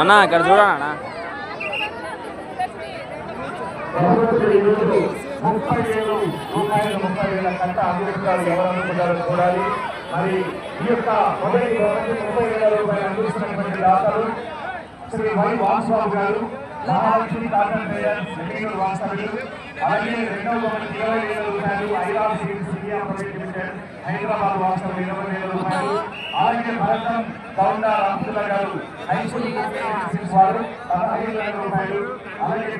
అన్న ఇక్కడ చూడనా అన్న. ముప్పై వేలు రూపాయలు ముప్పై వేల కట్ట ఎవరు చూడాలి మరి ఈ యొక్క మొదటి ముప్పై వేల రూపాయలు అందిస్తున్నటువంటి దాతలు శ్రీ వై వాసుబాబు గారు మహాలక్ష్మి కాటన్ ట్రేడర్స్ లిమిటెడ్ అలాగే రెండవ ఇరవై వేల రూపాయలు ప్రైవేట్ లిమిటెడ్ హైదరాబాద్ వాస్తవం ఇరవై వేల రూపాయలు. అలాగే భరతం గౌండ రామసుల గారు? హై వారు పదహైదు వేల రూపాయలు అలాగే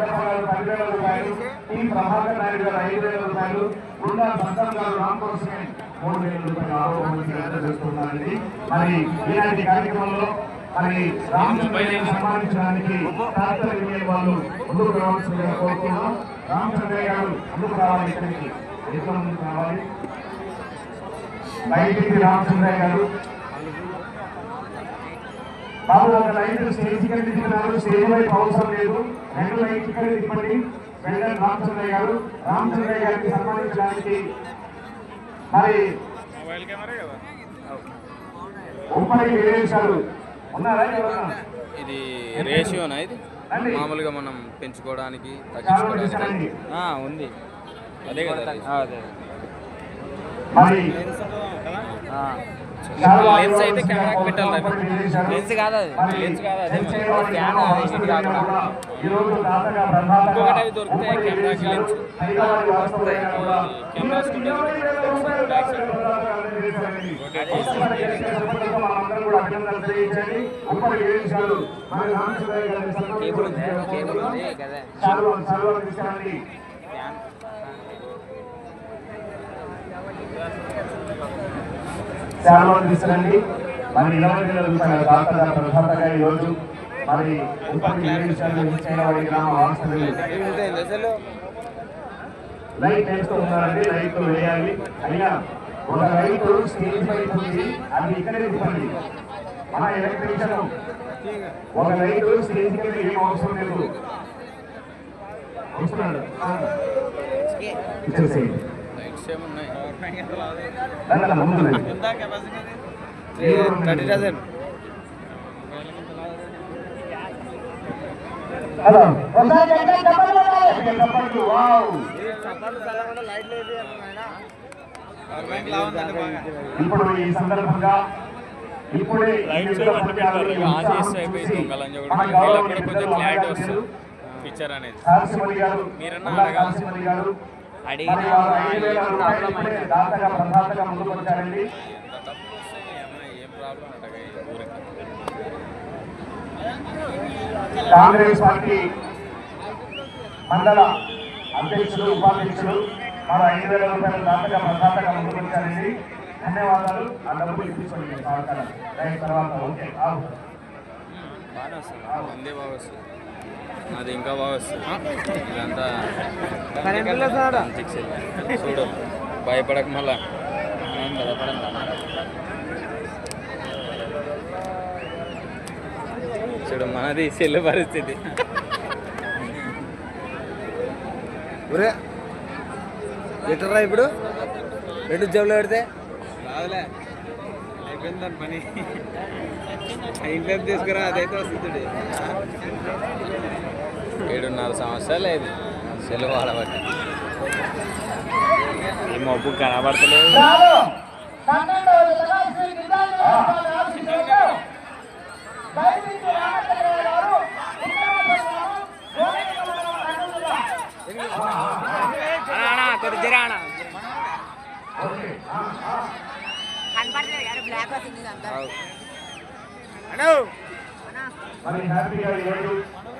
గారు పదివేల రూపాయలు ప్రభాకర్ నాయుడు గారు ఐదు వేల రూపాయలు గుండా సంతం గారు మూడు వేల రూపాయలు మరి ఇలాంటి కార్యక్రమంలో మరి రామచంద్రయ్య సన్మానించడానికి ట్రాక్టర్ యూనియన్ వాళ్ళు ముందుకు రావాల్సిందిగా కోరుతున్నాం. రామచంద్రయ్య గారు ముందుకు రావాలి ఇక్కడికి. ముందుకు రావాలి? బయటికి రామచంద్రయ్య గారు. బాబు ఒక లైన్ స్టేజ్ కింద తిప్పినారు స్టేజ్ వైపు అవసరం లేదు. రెండు లైన్ ఇక్కడ తిప్పండి వెళ్ళండి రామచంద్రయ్య గారు రామచంద్రయ్య గారిని సన్మానించడానికి మరి ఉమ్మడి వేరేశారు ఉన్నారా ఎవరన్నా ఇది రేషియోనా ఇది? మామూలుగా మనం పెంచుకోవడానికి తగ్గించుకోవడానికి. ఆ, ఉంది. అదే కదా అది? ఆ, అదే మరి లెన్స్ అయితే కెమెరాకి పెట్టాలి. లెన్స్ కాదు అది. లెన్స్ కాదు అదే. మరి. స్కాన్ అది ఇది కాకుండా. ఇంకొకటి అవి దొరుకుతాయి కెమెరాకి లెన్స్ కెమెరాస్ కేబుల్ ఉంది? కేబుల్ ఉంది? కదా? శాలువాలు తీసుకురండి మరి ఇరవై నెలలు రూపాయల దాతగా ప్రధానంగా ఈరోజు మరి ఉప్పటి లైట్ వేస్తూ ఉన్నారండి. లైట్ వేయాలి. అయ్యా ఒక లైట్ స్టేజ్ వైపు ఉంది. అది ఇక్కడే తిప్పండి. మన ఎలక్ట్రీషియన్ ఒక లైట్ స్టేజ్ కింద ఏం అవసరం లేదు. వస్తున్నాడు. ఇచ్చేసేయండి. Thirty hello. ఇప్పుడు ఈ సందర్భంగా ఇప్పుడే ఆన్ చేస్తే అయిపోయింది దొంగలని వీళ్ళకి కూడా. కొంచెం క్లారిటీ వస్తుంది పిక్చర్ అనేది. కాశీమణి గారు మీరన్నా అడగాలి. అడిగినా కాంగ్రెస్ పార్టీ మండల అధ్యక్షులు ఉపాధ్యక్షులు మరో ఐదు వేల రూపాయల దాతగా ప్రధాతగా ముందుకు వచ్చారండి. ధన్యవాదాలు. ఆ డబ్బులు ఇప్పించండి. సహకారం. రైట్ తర్వాత ఓకే. బాగా వస్తుంది. అది ఇంకా బాగా వస్తుంది. ఇదంతా. చూడు భయపడక మళ్ళా. చూడు మనది చెల్లు పరిస్థితి. ఒరే ఎటరా ఇప్పుడు? రెండు జబ్బులు పెడితే? రాదులే. అయిపోయింది దాని పని. ఇంట్లో తీసుకురా అదైతే వస్తుంది ఏడున్నర సంవత్సరాలు అయింది. సెలవు వాడబట్టి ఈ మబ్బు కనబడతలేదు. కనపడలేదు కానీ బ్లాక్ వచ్చింది అంతా. మరి హ్యాపీగా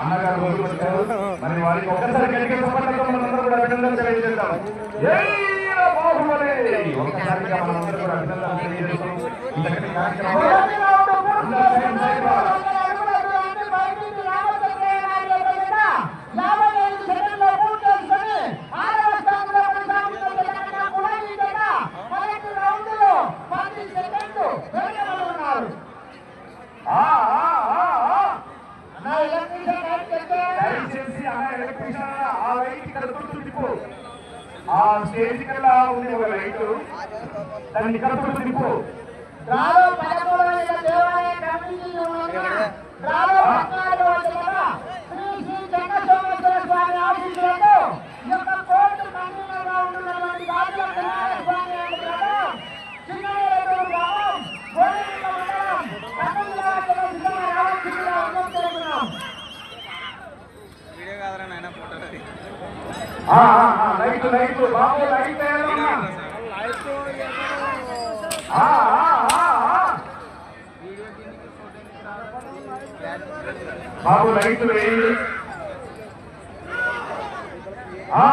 అన్నగారు ముందుకు మరి వారికి ఒక్కసారి గట్టిగా సమర్థకం మనందరూ కూడా అభినందన తెలియజేద్దాం. బాహుబలి! ఒక్కసారిగా మనందరూ కూడా తెలియజేస్తాం. కార్యక్రమం రామచంద్రయ్య గారి యొక్క బిడ్డ యాభై ఎలక్ట్రీషియన్ ఆ లైట్ ఇక్కడ చుట్టూ తిప్పు ఆ స్టేజ్ కల్లా ఉంది ఒక లైట్. దాన్ని ఇక్కడ చుట్టూ తిప్పు రాలో పదమూడు వందల దేవాలయ కమిటీలు రాలో పద్నాలుగు వందల శ్రీ శ్రీ చెన్నసోమేశ్వర స్వామి ఆశీస్సులతో ఈ యొక్క కోర్టు మందిరంగా ఉంటున్నటువంటి గాజుల కళ్యాణ స్వామి అనుగ్రహం చిన్నవేలూరు గ్రామం గోవింద మండలం కర్నూలు జిల్లా సిద్ధంగా రావాల్సిందిగా విజ్ఞప్తి వీడియో కాదరా నాయన ఫోటో ఆ, ఆ, ఆ, లైట్ లైట్ బాబు లైట్ బాబు లైట్ వేయండి ఆ,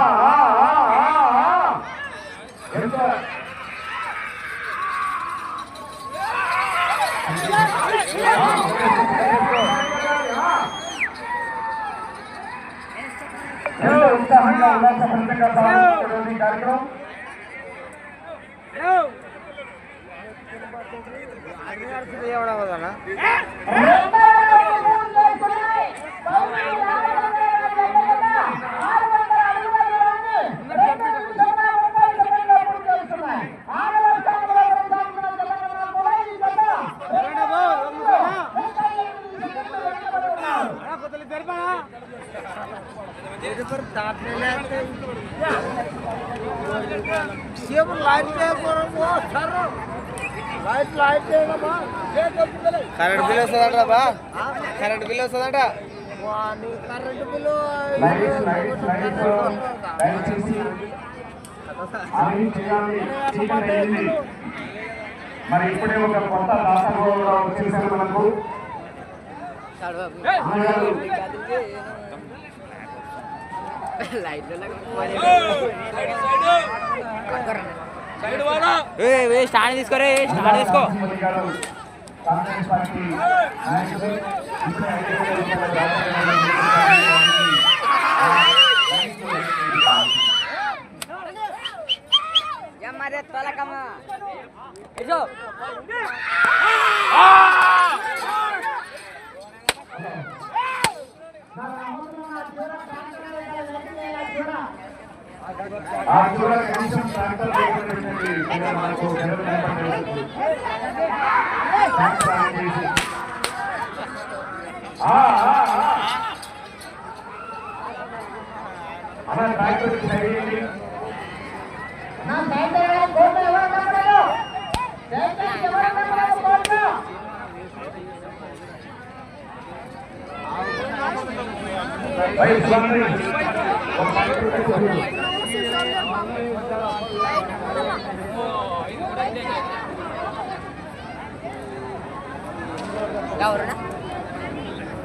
महिला युवा संप्रदाय का विरोधी कार्यक्रम ಆಗಿ ಆಡ್ತಿದ್ದೆ ಯಾವಾಗ కరెంట్ బిల్ వస్తుందంట బా. కరెంట్ బిల్ వస్తుందంట. చీకటి అయింది మరి ఇప్పుడే ఒక కొత్త కూడా వచ్చేసారు మనకు. అన్నగారు స్టాండ్ తీసుకోరే స్టాండ్ తీసుకో రామచంద్ర గారు కాంగ్రెస్ పార్టీ నాయకులు ఇప్పుడే ఐదు వేల రూపాయల దాతలు మరి తొలకమ్మా ఇదో ఆ చూడ కనీసం ట్రాక్టర్ మనకు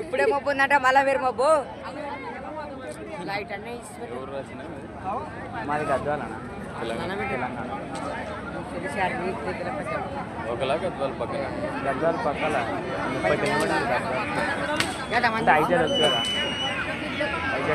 ఇప్పుడే మబ్బు ఉందంట మళ్ళా వేరు మబ్బు. లైట్ అన్నీ మాది గద్వాలనా? తెలంగాణ. తెలంగాణ. ఒకలా గద్వాల పక్కన? గద్వాల పక్కల. ముప్పై కిలోమీటర్లు గద్వాల. అంటే ఐదు వచ్చు కదా. ఐదు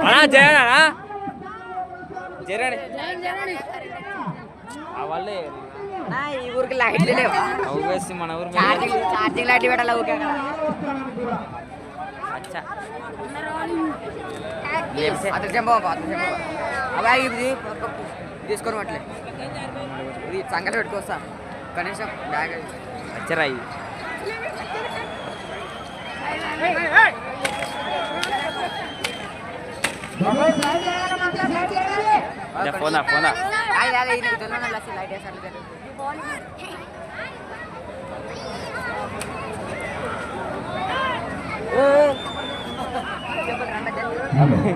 అన్నా జరగనా జరగండి వాళ్ళే. ఈ ఊరికి లైట్లు లేవా? మన ఊరు ఛార్జింగ్ ఛార్జింగ్ లైట్ పెట్టాలి. అచ్చా. ఇది తీసుకొని అట్లే ఇది సంకలు పెట్టుకొస్తా కనీసం బ్యాగ్. వచ్చరా ఇది ఇదా, పోనా పోనా అది అదే ఇది తెలియదు అసలు లైట్ వేసి అట్లా తెలియదు. ఏ, ఏ. చెప్పండి, రండి, జల్దీ.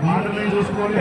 హార్డ్ లైన్ చూసుకోండి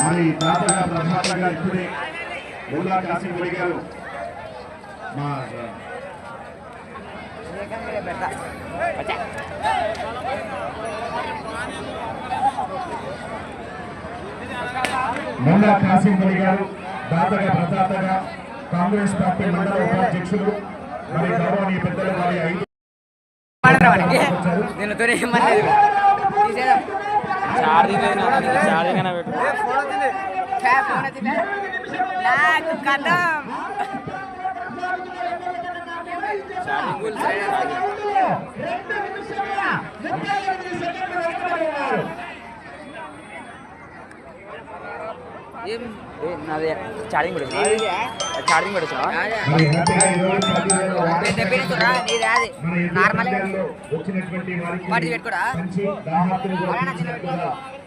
మరి తాతగా ప్రధానంగా ఇప్పుడే బుల్లా కాసిం గారు మా. మొండా కాసిం గారు దాతగా ప్రదాతగా కాంగ్రెస్ పార్టీ మండల ఉపాధ్యక్షులు. మరి గౌరవనీయ పెద్దలు వారి ఐదు పడరా వాడికి. నేను తోనే ఏమన్నా తీసేద్దాం. ఛార్జింగ్ లేదు నాన్న, నీకు ఛార్జింగ్ అయినా పెట్టు ఛే, ఫోన్ వచ్చిందా? నాకు కథం. ఫుల్ నాది ఛార్జింగ్ పెట్టు నీది? ఛార్జింగ్ నార్మల్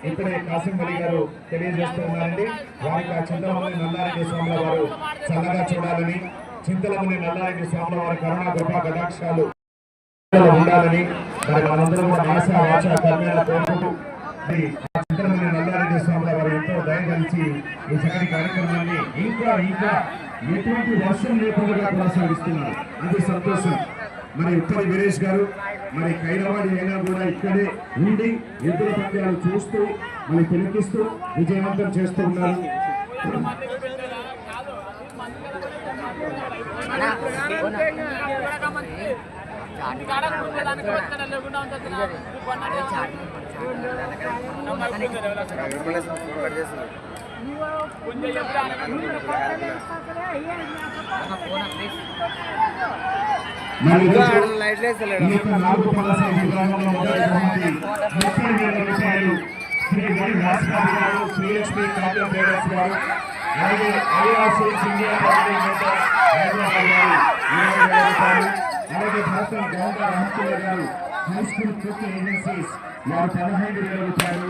ఇప్పుడే కాసిం అలీ గారు తెలియజేస్తూ ఉన్నారండి. వారికి ఆ చింతలమని నల్లారెడ్డి స్వాముల వారు చల్లగా చూడాలని చింతలమని నల్లారెడ్డి స్వాముల వారి కరుణా కృపా కటాక్షాలు ఉండాలని మరి మనందరం కూడా వాచ కర్మేణ కోరుకుంటూ మరి ఆ చింతలమని నల్లారెడ్డి స్వాముల వారు ఎంతో దయగలిచి ఈ చక్కటి కార్యక్రమాన్ని ఇంకా ఇంకా ఎటువంటి వర్షం లేకుండా కొనసాగిస్తున్నారు అది సంతోషం మరి ఉత్తరి వీరేష్ గారు మరి కైలవాడి అయినా కూడా ఇక్కడే ఉండి ఎద్దుల పంద్యాలు చూస్తూ మరి తిలకిస్తూ విజయవంతం చేస్తూ ఉన్నారు అన్నా, నాలుగు పదహారు విభాగంలో ఉన్నటువంటి ముప్పై వేల రూపాయలు. శ్రీ వై భాస్కర్ గారు కావ్య ట్రేడర్స్ గారు అలాగే ఐఆర్సీ ఇండియా హైదరాబాద్ గారు ఇరవై వేల రూపాయలు. అలాగే భారతం గౌండ రామచంద్ర గారు హై స్కూల్ కుక్ ఏజెన్సీస్ వారు పదహైదు వేల రూపాయలు.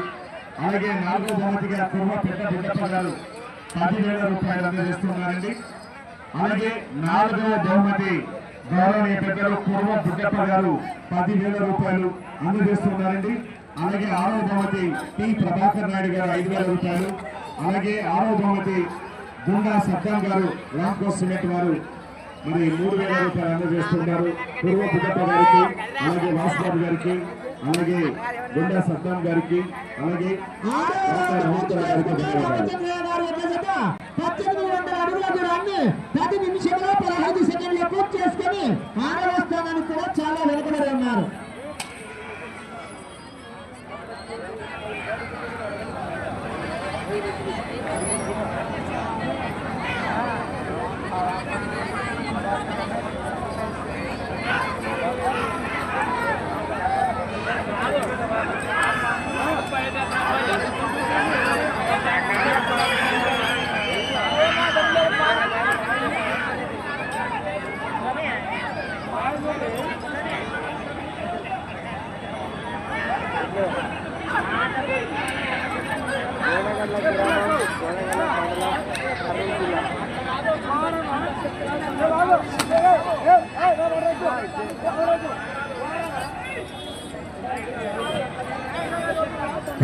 అలాగే నాలుగో బహుమతిగా కుర్మ పెద్ద బుడ్డప్ప గారు పదివేల రూపాయలు అందజేస్తున్నారండి. అలాగే నాలుగవ బహుమతి గౌరవనీయ పెద్దలు కుర్మ బుడ్డప్ప గారు పదివేల రూపాయలు అందజేస్తున్నారండి. అలాగే ఆరో బహుమతి టి ప్రభాకర్ నాయుడు గారు ఐదు వేల రూపాయలు. అలాగే ఆరో బహుమతి గుండా సద్దాం గారు రాంకో సిమెంట్ వారు మరి మూడు వేల రూపాయలు అందజేస్తున్నారు. పూర్వ బుడ్డప్ప గారికి అలాగే వాసుబాబు గారికి అలాగే గుండా సద్దాం గారికి అలాగే పద్దెనిమిది వందల అడుగుల దూరాన్ని పది నిమిషంలో పదహైదు సెకండ్లు పూర్తి చేసుకుని ఆరవ స్థానానికి కూడా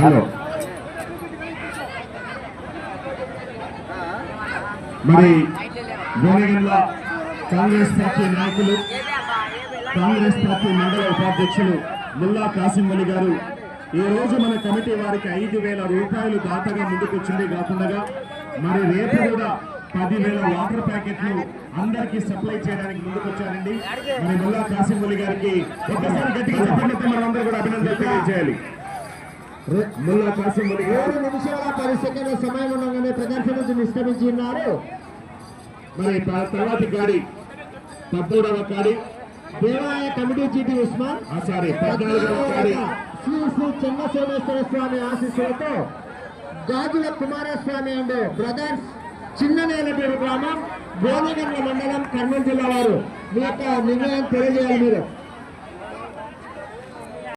హలో. మరి గోనెగండ్ల కాంగ్రెస్ పార్టీ నాయకులు కాంగ్రెస్ పార్టీ మండల ఉపాధ్యక్షులు ముల్లా కాసిం అలీ గారు ఈ రోజు మన కమిటీ వారికి ఐదు వేల రూపాయలు దాతగా ముందుకు వచ్చింది కాకుండా మరి రేపు కూడా పదివేల వాటర్ ప్యాకెట్లు అందరికి సప్లై చేయడానికి ముందుకొచ్చారండి. మరి ముల్లా కాసిం అలీ గారికి ఒక్కసారి గట్టిగా చెప్పండి మనం అందరూ కూడా అభినందనలు తెలియజేయాలి. ముల్లా కాసిం ఏడు నిమిషాల పది సెకండ్ల సమయం ఉండగానే ప్రదర్శన నుంచి నిష్క్రమించి ఉన్నారు. మరి తర్వాతి గాడి పద్దెనిమిదవ గాడి. దేవాలయ కమిటీ చీటి ఉస్మాన్. సారీ పద్నాలుగవ గాడి. శ్రీ శ్రీ చెన్న సోమేశ్వర స్వామి ఆశీస్సులతో గాజుల కుమారస్వామి అండ్ బ్రదర్స్ చిన్న నేలపేరు గ్రామం గోనగండ్ల మండలం కర్నూలు జిల్లా వారు. మీ యొక్క నిర్ణయం తెలియజేయాలి మీరు.